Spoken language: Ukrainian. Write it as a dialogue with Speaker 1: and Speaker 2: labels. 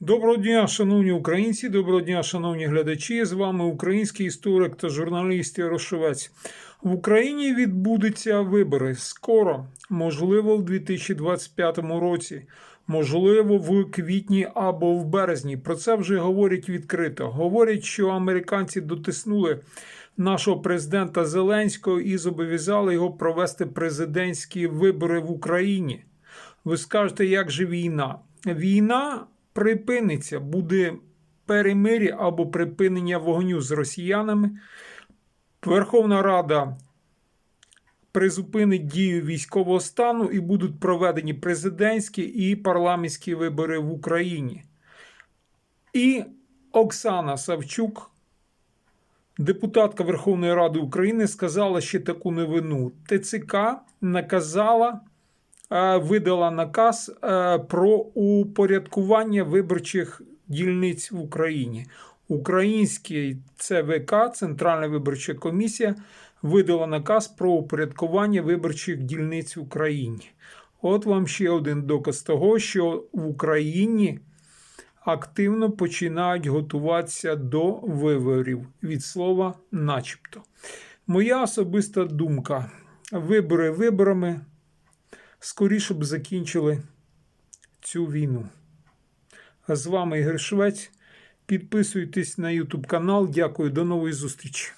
Speaker 1: Доброго дня, шановні українці, доброго дня, шановні глядачі. З вами український історик та журналіст Ярошовець. В Україні відбудуться вибори скоро, можливо, в 2025 році, можливо, в квітні або в березні. Про це вже говорять відкрито. Говорять, що американці дотиснули нашого президента Зеленського і зобов'язали його провести президентські вибори в Україні. Ви скажете, як же війна? Війна припиниться, буде перемир'я або припинення вогню з росіянами. Верховна Рада призупинить дію військового стану і будуть проведені президентські і парламентські вибори в Україні. І Оксана Савчук, депутатка Верховної Ради України, сказала ще таку новину: ТЦК наказала видала наказ е, про упорядкування виборчих дільниць в Україні. Український ЦВК, Центральна виборча комісія, видала наказ про упорядкування виборчих дільниць в Україні. От вам ще один доказ того, що в Україні активно починають готуватися до виборів від слова начебто. Моя особиста думка: вибори виборами скоріше б закінчили цю війну. А з вами Ігор Швець. Підписуйтесь на YouTube канал. Дякую, до нової зустрічі.